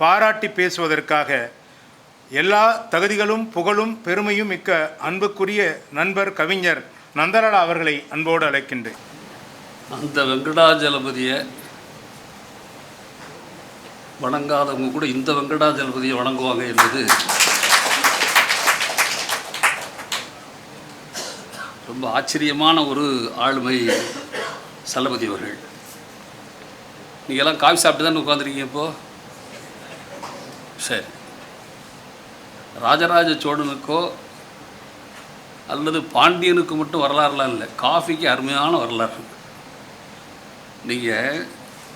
பாராட்டி பேசுவதற்காக எல்லா தகுதிகளும் புகழும் பெருமையும் மிக்க அன்புக்குரிய நண்பர் கவிஞர் நந்தலாலா அவர்களை அன்போடு அழைக்கின்றேன். அந்த வெங்கடாஜலபதியை வணங்காதவங்க கூட இந்த வெங்கடாஜலபதியை வணங்குவாங்க என்பது ரொம்ப ஆச்சரியமான ஒரு ஆளுமை சலபதி அவர்கள். நீங்க எல்லாம் காஃபி சாப்பிட்டு தான் உட்காந்துருக்கீங்க இப்போது சரி ராஜராஜ சோழனுக்கோ அல்லது பாண்டியனுக்கு மட்டும் வரலாறுலாம் இல்லை. காஃபிக்கு அருமையான வரலாறு. நீங்கள்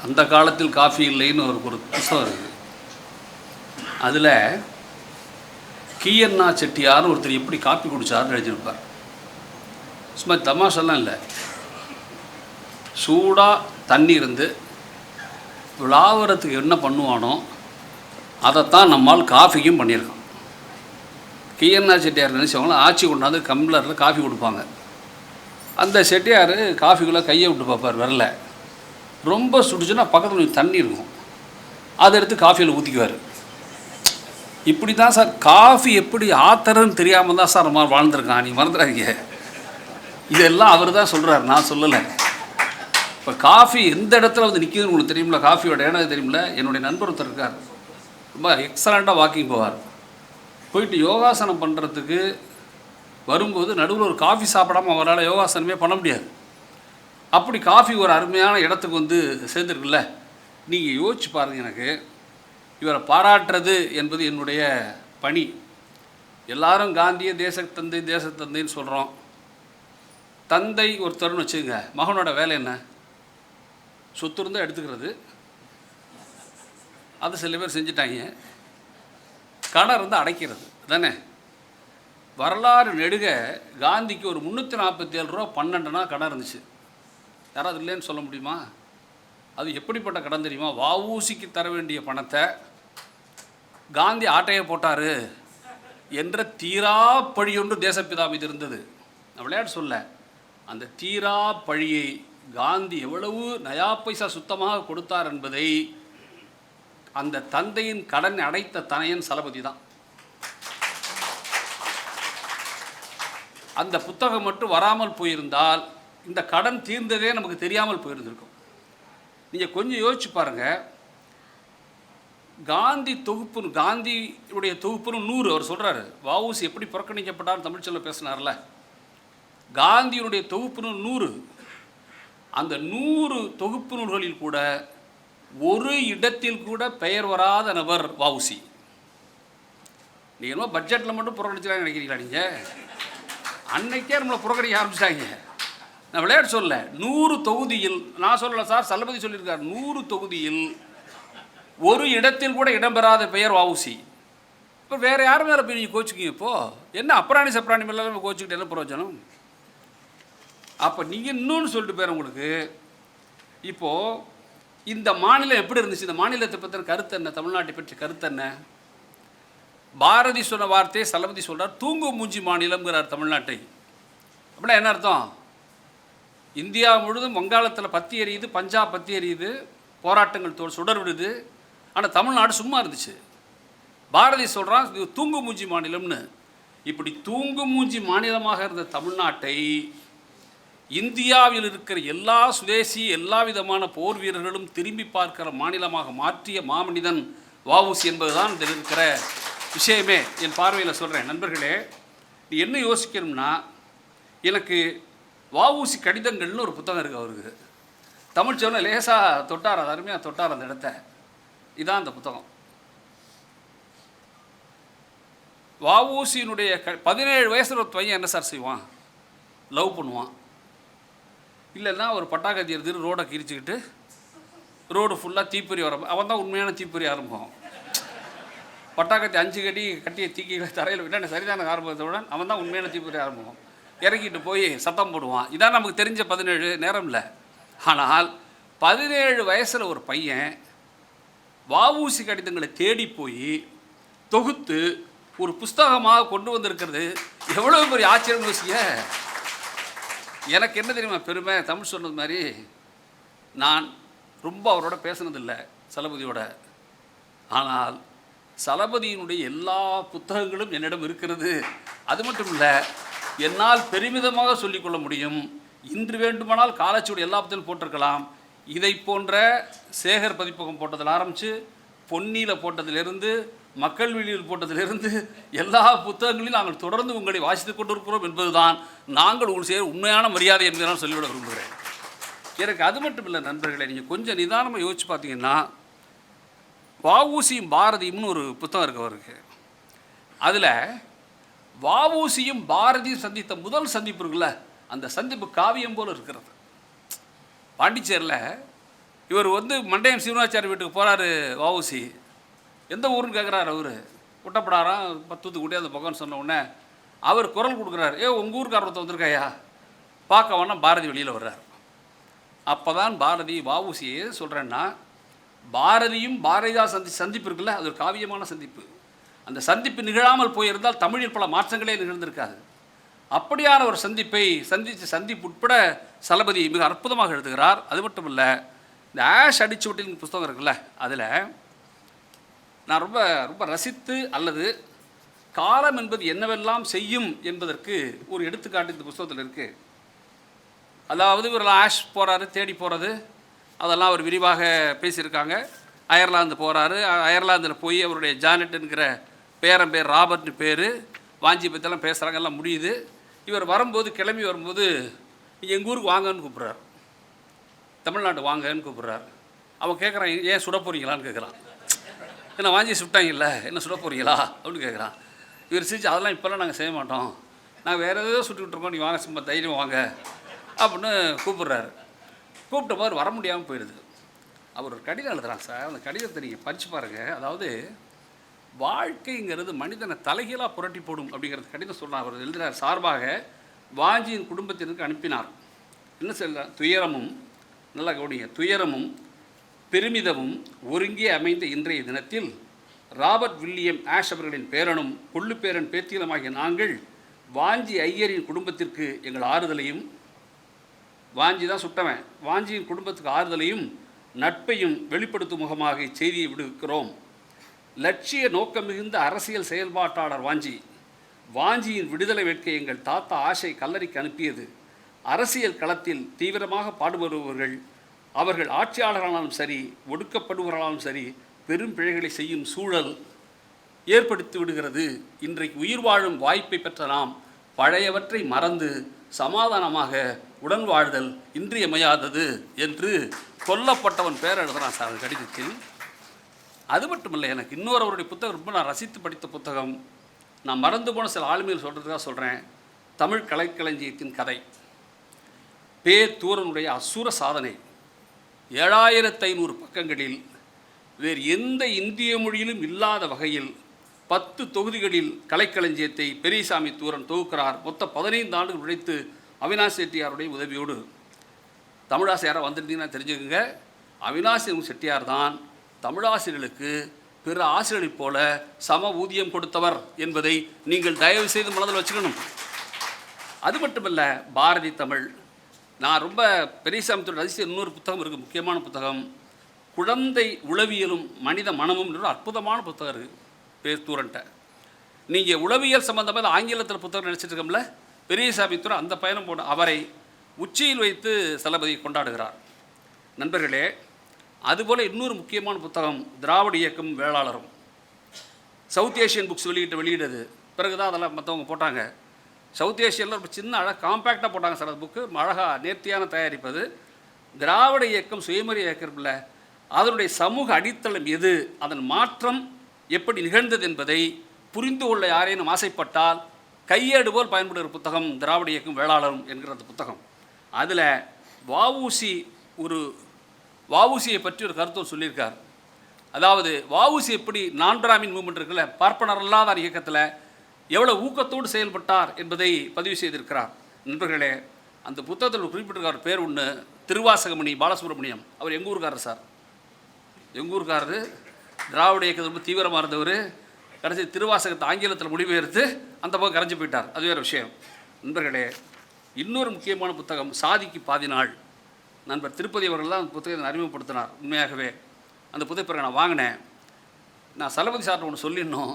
அந்த காலத்தில் காஃபி இல்லைன்னு ஒரு ஒரு புத்தகம் இருக்குது. அதில் கீயண்ணா செட்டியார்னு ஒருத்தர் எப்படி காப்பி குடிச்சாருன்னு எழுதியிருப்பார். சும்மா தமாஷெல்லாம் இல்லை. சூடாக தண்ணி இருந்து விளாவரத்துக்கு என்ன பண்ணுவானோ அதைத்தான் நம்மால் காஃபியும் பண்ணியிருக்கோம். கீயண்ணா செட்டியார் நினச்சவங்களும் ஆட்சி கொண்டாந்து கம்ப்ளரில் காஃபி கொடுப்பாங்க. அந்த செட்டியார் காஃபிக்குள்ளே கையை விட்டு பார்ப்பார் வரல. ரொம்ப சுடிச்சுன்னா பக்கத்தில் கொஞ்சம் தண்ணி இருக்கும். அதை எடுத்து காஃபியில் ஊற்றிக்குவார் இப்படி தான் சார் காஃபி எப்படி ஆத்தரன்னு தெரியாமல் தான் சார் நம்ம வாழ்ந்துருக்கான். நீ மறந்துடாதீங்க. இதெல்லாம் அவர் தான் சொல்கிறார் நான் சொல்லலை. இப்போ காஃபி எந்த இடத்துல வந்து நிற்கிதுன்னு உங்களுக்கு தெரியுமில்ல? காஃபியோட இடம் தெரியுமில்ல? என்னுடைய நண்பர் ஒருத்தர் இருக்கார். ரொம்ப எக்ஸலண்ட்டாக வாக்கிங் போவார். போயிட்டு யோகாசனம் பண்ணுறதுக்கு வரும்போது நடுவில் ஒரு காஃபி சாப்பிடாம அவரால் யோகாசனமே பண்ண முடியாது. அப்படி காஃபி ஒரு அருமையான இடத்துக்கு வந்து சேர்ந்துருக்குல்ல. நீங்கள் யோசிச்சு பாருங்கள் எனக்கு. இவரை பாராட்டுறது என்பது என்னுடைய பணி. எல்லாரும் காந்திய தேசத்தந்தை தேசத்தந்தைன்னு சொல்கிறோம் தந்தை ஒருத்தர்னு வச்சுக்கோங்க. மகனோட வேலை என்ன? சொத்து இருந்தால் எடுத்துக்கிறது. அது சில பேர் செஞ்சுட்டாங்க. கடன் இருந்தால் அடைக்கிறது. தானே வரலாறு நெடுக காந்திக்கு ஒரு முந்நூற்றி நாற்பத்தி ஏழு ரூபா பன்னெண்டுனா கடன் இருந்துச்சு. யாராவது இல்லைன்னு சொல்ல முடியுமா? அது எப்படிப்பட்ட கடன் தெரியுமா? வாவூசிக்கு தர வேண்டிய பணத்தை காந்தி ஆட்டையை போட்டார் என்ற தீரா பழி ஒன்று தேசப்பிதா மீது இருந்தது. நான் விளையாட்டு சொல்ல அந்த தீரா பழியை காந்தி எவ்வளவு நயா பைசா சுத்தமாக கொடுத்தார் என்பதை அந்த தந்தையின் கடன் அடைத்த தனையன் சலபதி தான் அந்த புத்தகம் மட்டும் வராமல் போயிருந்தால் இந்த கடன் தீர்ந்ததே நமக்கு தெரியாமல் போயிருந்திருக்கும். நீங்கள் கொஞ்சம் யோசிச்சு பாருங்கள் காந்தி தொகுப்பு காந்தியுடைய தொகுப்புன்னு நூறு அவர் சொல்கிறாரு வஉசி எப்படி புறக்கணிக்கப்பட்டார் தமிழ்ச்சொல்ல பேசினார்ல? காந்தியினுடைய தொகுப்பு நூறு. அந்த நூறு தொகுப்பு நூல்களில் கூட ஒரு இடத்தில் கூட பெயர் வராத நபர் வஉசி. நீங்கள் என்னமோ பட்ஜெட்டில் மட்டும் புறக்கணிச்சுலாம் நினைக்கிறீங்களா நீங்கள் அன்னைக்கே நம்மளை புறக்கணிக்க ஆரம்பிச்சிட்டாங்க. நான் விளையாட்டு சொல்ல நூறு தொகுதியில் நான் சொல்லலை சார் சலபதி சொல்லியிருக்கார் நூறு தொகுதியில் ஒரு இடத்தில் கூட இடம்பெறாத பெயர் வஉசி. இப்போ வேறு யார் மேலே போய் நீங்கள் கோச்சிக்கிங்க இப்போது என்ன அப்ராணி சப்ராணி மேலே நம்ம கோச்சிக்கிட்டு என்ன பிரயோஜனம்? அப்போ நீங்கள் இன்னொன்று சொல்லிட்டு போயிரு உங்களுக்கு. இப்போது இந்த மாநிலம் எப்படி இருந்துச்சு? இந்த மாநிலத்தை பற்றின கருத்து என்ன? தமிழ்நாட்டை பற்றி கருத்து என்ன? பாரதி சொன்ன வார்த்தையை சலபதி சொல்கிறார் தூங்கு மூஞ்சி மாநிலம்ங்கிறார் தமிழ்நாட்டை. அப்படின்னா என்ன அர்த்தம்? இந்தியா முழுதும் வங்காளத்தில் பத்தி எறியுது பஞ்சாப் பத்தி எரியுது போராட்டங்கள் தோல் சுடர் விடுது ஆனால் தமிழ்நாடு சும்மா இருந்துச்சு. பாரதி சொல்கிறான் இது தூங்கு மூஞ்சி மாநிலம்னு. இப்படி தூங்கு மூஞ்சி மாநிலமாக இருந்த தமிழ்நாட்டை இந்தியாவில் இருக்கிற எல்லா சுதேசி எல்லா விதமான போர் வீரர்களும் திரும்பி பார்க்கிற மாநிலமாக மாற்றிய மாமனிதன் வஉசி என்பதுதான் இதில் இருக்கிற விஷயமே என் பார்வையில் சொல்கிறேன் நண்பர்களே நீ என்ன யோசிக்கணும்னா எனக்கு வஉசி கடிதங்கள்னு ஒரு புத்தகம் இருக்குது அவருக்கு. தமிழ் சொன்ன லேசாக தொட்டார் அது அருமையாக தொட்டார் அந்த இடத்த. இதான் அந்த புத்தகம். வஉசியினுடைய க பதினேழு வயசுல ஒரு பையன் என்ன சார் செய்வான்? லவ் பண்ணுவான். இல்லைன்னா ஒரு பட்டாக்கத்தி எடுத்துட்டு ரோடை கிரிச்சுக்கிட்டு ரோடு ஃபுல்லாக தீப்பொறி வர அவன் தான் உண்மையான தீப்பொறி ஆரம்பம். பட்டாக்கத்தி அஞ்சு கடி கட்டிய தீக்கிகளை தரையில் விட்டு சரிதான விட அவன் தான் உண்மையான தீப்பொறி ஆரம்பம். இறக்கிட்டு போய் சத்தம் போடுவான். இதான் நமக்கு தெரிஞ்ச பதினேழு நேரம் இல்லை ஆனால் பதினேழு வயசில் ஒரு பையன் வாவூசி கடிதங்களை தேடி போய் தொகுத்து ஒரு புஸ்தகமாக கொண்டு வந்திருக்கிறது. எவ்வளோ பெரிய ஆச்சரியம் யோசிக்க எனக்கு என்ன தெரியுமா பெருமை? தமிழ் சொன்னது மாதிரி நான் ரொம்ப அவரோட பேசினதில்லை சலபதியோட. ஆனால் சலபதியினுடைய எல்லா புத்தகங்களும் என்னிடம் இருக்கிறது. அது மட்டும் இல்லை என்னால் பெருமிதமாக சொல்லிக்கொள்ள முடியும். இன்று வேண்டுமானால் காலச்சுவடி எல்லா புத்தகம் போட்டிருக்கலாம். இதை போன்ற சேகர் பதிப்பகம் போட்டதில் ஆரம்பித்து பொன்னியில் போட்டதிலிருந்து மக்கள் வெளியில் போட்டதிலிருந்து எல்லா புத்தகங்களையும் நாங்கள் தொடர்ந்து உங்களை வாசித்துக் கொண்டிருக்கிறோம் என்பதுதான் நாங்கள் உங்கள் செய்ய உண்மையான மரியாதை என்பதை நான் சொல்லிவிட விரும்புகிறேன். எனக்கு அது மட்டும் இல்லை நண்பர்களே நீங்கள் கொஞ்சம் நிதானமாக யோசிச்சு பார்த்தீங்கன்னா வஉசியும் பாரதியும்னு ஒரு புத்தகம் இருக்கு அவருக்கு. அதில் வஉசியும் பாரதியும் சந்தித்த முதல் சந்திப்பு இருக்குல்ல அந்த சந்திப்பு காவியம் போல இருக்கிறது. பாண்டிச்சேரியில் இவர் வந்து மண்டையம் சிவனாச்சாரி வீட்டுக்கு போகிறாரு வஉசி. எந்த ஊருன்னு கேட்குறாரு அவர். குட்டப்படாராம் பத்து கூட்டி அந்த பக்கம்னு சொன்ன உடனே அவர் குரல் கொடுக்குறாரு. ஏ உங்கள் ஊருக்கார ஒருத்தர் வந்திருக்காயா? பார்க்க வேணா பாரதி வெளியில் வர்றார். அப்போ தான் பாரதி வஉசியே சொல்கிறேன்னா பாரதியும் பாரதிதாஸ் சந்தி சந்திப்பு இருக்குல்ல அது ஒரு காவியமான சந்திப்பு. அந்த சந்திப்பு நிகழாமல் போயிருந்தால் தமிழில் பல மாற்றங்களே நிகழ்ந்திருக்காது. அப்படியான ஒரு சந்திப்பை சந்தித்த சந்திப்பு உட்பட சலபதி மிக அற்புதமாக எழுதுகிறார். அது மட்டும் இல்லை இந்த ஆஷ் அடிச்சு விட்டின் புஸ்தகம் இருக்குல்ல அதில் நான் ரொம்ப ரொம்ப ரசித்து அல்லது காலம் என்பது என்னவெல்லாம் செய்யும் என்பதற்கு ஒரு எடுத்துக்காட்டு இந்த புஸ்தகத்தில் இருக்குது அதாவது இவர் ஆஷ் போகிறாரு தேடி போகிறது அதெல்லாம் அவர் விரிவாக பேசியிருக்காங்க. அயர்லாந்து போகிறாரு அயர்லாந்தில் போய் அவருடைய ஜானட்டுங்கிற பேரன் பேர் ராபர்ட்னு பேர் வாஞ்சி பற்றிலாம் பேசுகிறாங்க எல்லாம் முடியுது. இவர் வரும்போது கிளம்பி வரும்போது எங்கள் ஊருக்கு வாங்கன்னு கூப்பிட்றாரு. தமிழ்நாட்டு வாங்கன்னு கூப்பிட்றாரு. அவன் கேட்குறான் ஏன் சுட போகிறீங்களான்னு கேட்குறான் என்ன வாஞ்சி சுட்டாங்கல்ல? என்ன சுட போகிறீங்களா அப்படின்னு கேட்குறான் இவர் சிரிச்சு அதெல்லாம் இப்போல்லாம் நாங்கள் செய்ய மாட்டோம். நாங்கள் வேறு ஏதோ சுட்டுக்கிட்டு இருக்கோம். நீ வாங்க சும்மா தைரியம் வாங்க. அப்படின்னு கூப்பிட்றாரு. கூப்பிட்ட போது வர முடியாமல் போயிடுது அவர் ஒரு கடிதம் எழுதுறான் சார். அந்த கடிதத்தை நீங்கள் படிச்சு பாருங்கள் அதாவது வாழ்க்கைங்கிறது மனிதனை தலைகீழாக புரட்டி போடும் அப்படிங்கிறது கடிதம் சொல்கிறார் அவர் எழுதுகிறார் சார்பாக வாஞ்சியின் குடும்பத்தினருக்கு அனுப்பினார். என்ன சொல்ல துயரமும் நல்லா கவனிங்க. துயரமும் பெருமிதமும் ஒருங்கே அமைந்த இன்றைய தினத்தில் ராபர்ட் வில்லியம் ஆஷ் அவர்களின் பேரனும் கொள்ளுப்பேரன் பேத்தியலமாகிய நாங்கள் வாஞ்சி ஐயரின் குடும்பத்திற்கு எங்கள் ஆறுதலையும் வாஞ்சி தான் சுட்டவன் வாஞ்சியின் குடும்பத்துக்கு ஆறுதலையும் நட்பையும் வெளிப்படுத்தும் முகமாக இச்செய்தியை விடுக்கிறோம். லட்சிய நோக்கம் மிகுந்த அரசியல் செயல்பாட்டாளர் வாஞ்சி வாஞ்சியின் விடுதலை வேட்கை எங்கள் தாத்தா ஆசை கல்லறைக்கு அனுப்பியது. அரசியல் களத்தில் தீவிரமாக பாடுபடுபவர்கள் அவர்கள் ஆட்சியாளர்களாலும் சரி ஒடுக்கப்படுவர்களாலும் சரி பெரும் பிழைகளை செய்யும் சூழல் ஏற்படுத்தி விடுகிறது. இன்றைக்கு உயிர் வாழும் வாய்ப்பை பெற்ற நாம் பழையவற்றை மறந்து சமாதானமாக உடன் வாழ்தல் இன்றியமையாதது என்று கொல்லப்பட்டவன் பேர் எழுதுறான் சார் கடிதத்தில். அது மட்டுமில்லை எனக்கு இன்னொரு அவருடைய புத்தகம் ரொம்ப நான் ரசித்து படித்த புத்தகம். நான் மறந்து போன சில ஆளுமைகள் சொல்கிறதுக்காக சொல்கிறேன் தமிழ் கலைக்களஞ்சியத்தின் கதை. பே தூரனுடைய அசுர சாதனை. ஏழாயிரத்து ஐநூறு பக்கங்களில் வேறு எந்த இந்திய மொழியிலும் இல்லாத வகையில் பத்து தொகுதிகளில் கலைக்களஞ்சியத்தை பெரியசாமி தூரன் தொகுக்கிறார். மொத்த பதினைந்து ஆண்டுகள் உழைத்து அவினாஷ் செட்டியாருடைய உதவியோடு. தமிழாசிரியராக வந்திருந்தீங்கன்னா தெரிஞ்சுக்கோங்க. அவினாஷ் செட்டியார் தான் தமிழாசிரியர்களுக்கு பிற ஆசிரியர்களைப் போல சம ஊதியம் கொடுத்தவர் என்பதை நீங்கள் தயவு செய்து மனதில் வச்சுக்கணும். அது மட்டுமல்ல பாரதி தமிழ் நான் ரொம்ப பெரியசாமித்தோட ரசித்த இன்னொரு புத்தகம் இருக்குது முக்கியமான புத்தகம். குழந்தை உளவியலும் மனித மனமும் ஒரு அற்புதமான புத்தகம் இருக்குது பேர் தூரன்ட்ட. நீங்கள் உளவியல் சம்மந்தமாக ஆங்கிலத்தில் புத்தகம் நினச்சிட்டு இருக்கோம்ல பெரியசாமி துறை அந்த பயணம் போன அவரை உச்சியில் வைத்து தளபதி கொண்டாடுகிறார். நண்பர்களே அதுபோல் இன்னொரு முக்கியமான புத்தகம் திராவிட இயக்கம் வேளாளரும். சவுத் ஏஷியன் புக்ஸ் வெளியிட்ட வெளியிடுது பிறகு தான் அதெல்லாம் மற்றவங்க போட்டாங்க. சவுத் ஏஷியாவில் ரொம்ப சின்ன அழகாக காம்பேக்டாக போட்டாங்க சார் அந்த புக்கு அழகாக நேர்த்தியான தயாரிப்பது திராவிட இயக்கம் சுயமரி இயக்கம் இல்லை அதனுடைய சமூக அடித்தளம் எது? அதன் மாற்றம் எப்படி நிகழ்ந்தது என்பதை புரிந்து கொள்ள யாரேனும் ஆசைப்பட்டால் கையேடு போல் பயன்படுகிற புத்தகம் திராவிட இயக்கம் வேளாளரும் என்கிற அந்த புத்தகம். அதில் வஉசி ஒரு வஉசியை பற்றி ஒரு கருத்தம் சொல்லியிருக்கார். அதாவது வஉசி எப்படி நான் பிராமின் மூமெண்ட் இருக்குல்ல பார்ப்பனர் இல்லாத இயக்கத்தில் எவ்வளோ ஊக்கத்தோடு செயல்பட்டார் என்பதை பதிவு செய்திருக்கிறார். நண்பர்களே அந்த புத்தகத்தில் குறிப்பிட்டிருக்கார். பேர் ஒன்று திருவாசகமணி பாலசுப்ரமணியம். அவர் எங்கள் ஊருக்காரர் சார்? எங்கள் ஊருக்காரரு? திராவிட இயக்கத்தில் ரொம்ப தீவிரமாக இருந்தவர். கடைசி திருவாசகத்தை ஆங்கிலத்தில் மொழிபெயர்த்து அந்த பக்கம் கரைஞ்சி போயிட்டார். அது வேறு விஷயம். நண்பர்களே இன்னொரு முக்கியமான புத்தகம் சாதிக்கு பாதி நாள். நண்பர் திருப்பதி அவர்கள் தான் அந்த புத்தகத்தை அறிமுகப்படுத்தினார். உண்மையாகவே அந்த புத்தகத்தை நான் வாங்கினேன். நான் சலபதி சார்ட்ட ஒன்று சொல்லிடணும்.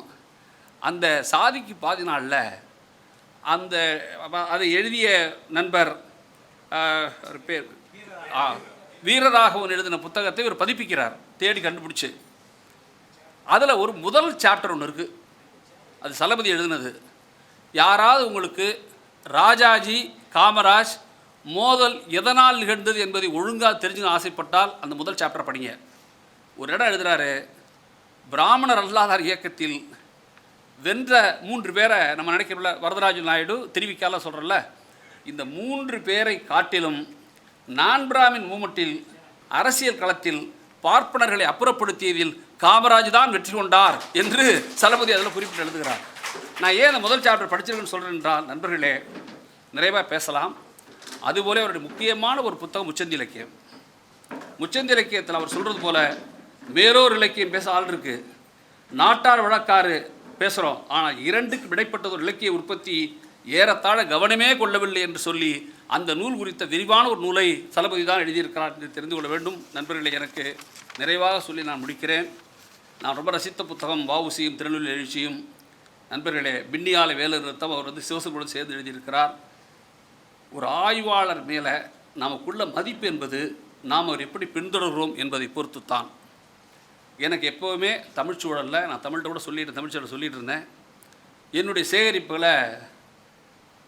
அந்த சாதிக்கு பாதி நாளில் அந்த அதை எழுதிய நண்பர் பேர் வீரராகவன் எழுதின புத்தகத்தை இவர் பதிப்பிக்கிறார் தேடி கண்டுபிடிச்சு. அதில் ஒரு முதல் சாப்டர் ஒன்று இருக்குது அது சலபதி எழுதினது. யாராவது உங்களுக்கு ராஜாஜி காமராஜ் மோதல் எதனால் நிகழ்ந்தது என்பதை ஒழுங்காக தெரிஞ்சுக்க ஆசைப்பட்டால் அந்த முதல் சாப்டர் படிங்க. ஒரு இடம் எழுதுகிறாரு பிராமணர் அல்லாதார் இயக்கத்தில் வென்ற மூன்று பேரை நம்ம நினைக்கிறோம்ல வரதராஜன் நாயுடு தெரிவிக்கால சொல்கிறோம்ல இந்த மூன்று பேரை காட்டிலும் நான் பிராமின் மூமெண்ட்டில் அரசியல் களத்தில் பார்ப்பனர்களை அப்புறப்படுத்தியதில் காமராஜ் தான் வெற்றி கொண்டார் என்று சலபதி அதில் குறிப்பிட்டு எழுதுகிறார். நான் ஏன் அந்த முதல் சாப்டர் படிச்சிருக்கேன்னு சொல்கிறேன் என்றால் நண்பர்களே நிறைவாக பேசலாம். அதுபோல அவருடைய முக்கியமான ஒரு புத்தகம் முச்சந்தி இலக்கியம். முச்சந்தி இலக்கியத்தில் அவர் சொல்கிறது போல வேறொரு இலக்கியம் பேச ஆள் இருக்குது நாட்டார் வழக்காறு பேசுகிறோம் ஆனால் இரண்டுக்கு இடைப்பட்ட ஒரு இலக்கிய உற்பத்தி ஏறத்தாழ கவனமே கொள்ளவில்லை என்று சொல்லி அந்த நூல் குறித்த விரிவான ஒரு நூலை தளபதி தான் எழுதியிருக்கிறார் என்று தெரிந்து கொள்ள வேண்டும். நண்பர்களை எனக்கு நிறைவாக சொல்லி நான் முடிக்கிறேன். நான் ரொம்ப ரசித்த புத்தகம் வஉசியும் திருநெல்வேலி எழுச்சியும். நண்பர்களே பின்னியால வேலை நிறுத்தம் அவர் வந்து சிவசுப்ரமணியன் சேர்ந்து எழுதியிருக்கிறார். ஒரு ஆய்வாளர் மேலே நமக்குள்ள மதிப்பு என்பது நாம் அவர் எப்படி பின்தொடர்கிறோம் என்பதை பொறுத்து தான் எனக்கு எப்போவுமே தமிழ் சூழலில் நான் தமிழ்கிட்ட கூட சொல்லிட்டு தமிழ் சூழல் சொல்லிட்டு இருந்தேன் என்னுடைய சேகரிப்புகளை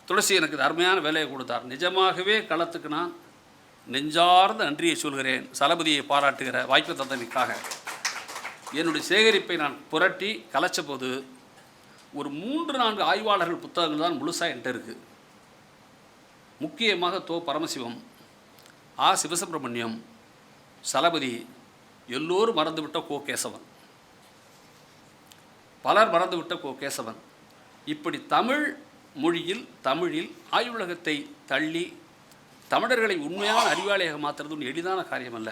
துளசி எனக்கு இது அருமையான வேலையை கொடுத்தார். நிஜமாகவே களத்துக்கு நான் நெஞ்சார்ந்த நன்றியை சொல்கிறேன். சலபதியை பாராட்டுகிற வாய்ப்பு தந்தமைக்காக. என்னுடைய சேகரிப்பை நான் புரட்டி கலைச்ச போது ஒரு மூன்று நான்கு ஆய்வாளர்கள் புத்தகங்கள் தான் முழுசாக என்கிட்ட இருக்குது முக்கியமாக தோ. பரமசிவம் ஆ. சிவசுப்பிரமணியம் சலபதி எல்லோரும் மறந்துவிட்ட கோ கேசவன் பலர் மறந்துவிட்ட கோ கேசவன் இப்படி தமிழ் மொழியில் தமிழில் ஆய்வுலகத்தை தள்ளி தமிழர்களை உண்மையான அறிவாளியாக மாற்றுறது ஒன்று எளிதான காரியம் அல்ல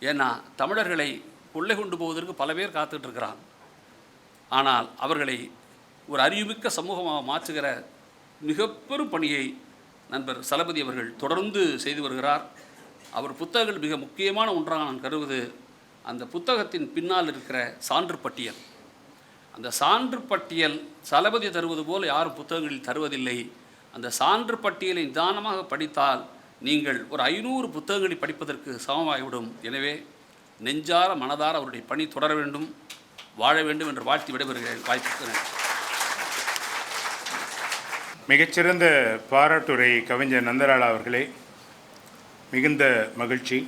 ஏன்னா தமிழர்களை கொள்ளை கொண்டு போவதற்கு பல பேர் காத்துட்டு இருக்கிறான் ஆனால் அவர்களை ஒரு அறிவுமிக்க சமூகமாக மாற்றுகிற மிக பெரும் பணியை நண்பர் சலபதி அவர்கள் தொடர்ந்து செய்து வருகிறார். அவர் புத்தகங்கள் மிக முக்கியமான ஒன்றாக நான் கருவது அந்த புத்தகத்தின் பின்னால் இருக்கிற சான்று பட்டியல். அந்த சான்று பட்டியல் சலபதி தருவது போல் யாரும் புத்தகங்களில் தருவதில்லை. அந்த சான்று பட்டியலை நிதானமாக படித்தால் நீங்கள் ஒரு ஐநூறு புத்தகங்களை படிப்பதற்கு சமமாகிவிடும். எனவே நெஞ்சார மனதார அவருடைய பணி தொடர வேண்டும். வாழ வேண்டும் என்று வாழ்த்தி விடைபெறுகிறேன். வாய்ப்புக்கு மிகச்சிறந்த பாராட்டுரை கவிஞர் நந்தலாலா அவர்களே மிகுந்த மகிழ்ச்சி.